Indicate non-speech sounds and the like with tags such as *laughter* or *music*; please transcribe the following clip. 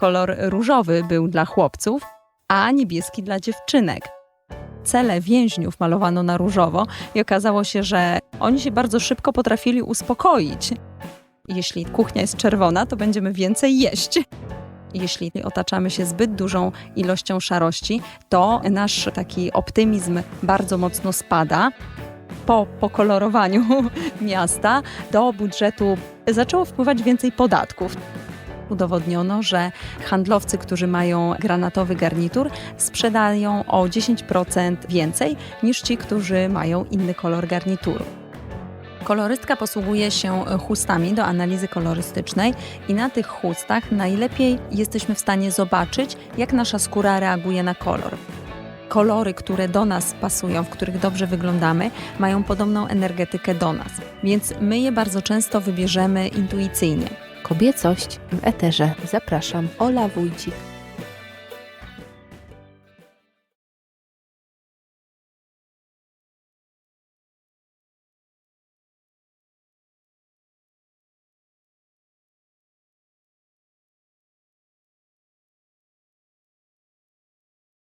kolor różowy był dla chłopców, a niebieski dla dziewczynek. Cele więźniów malowano na różowo i okazało się, że oni się bardzo szybko potrafili uspokoić. Jeśli kuchnia jest czerwona, to będziemy więcej jeść. Jeśli otaczamy się zbyt dużą ilością szarości, to nasz taki optymizm bardzo mocno spada. Po pokolorowaniu *laughs* miasta do budżetu zaczęło wpływać więcej podatków. Udowodniono, że handlowcy, którzy mają granatowy garnitur, sprzedają o 10% więcej niż ci, którzy mają inny kolor garnituru. Kolorystka posługuje się chustami do analizy kolorystycznej i na tych chustach najlepiej jesteśmy w stanie zobaczyć, jak nasza skóra reaguje na kolor. Kolory, które do nas pasują, w których dobrze wyglądamy, mają podobną energetykę do nas, więc my je bardzo często wybierzemy intuicyjnie. Kobiecość w eterze. Zapraszam, Ola Wójcik.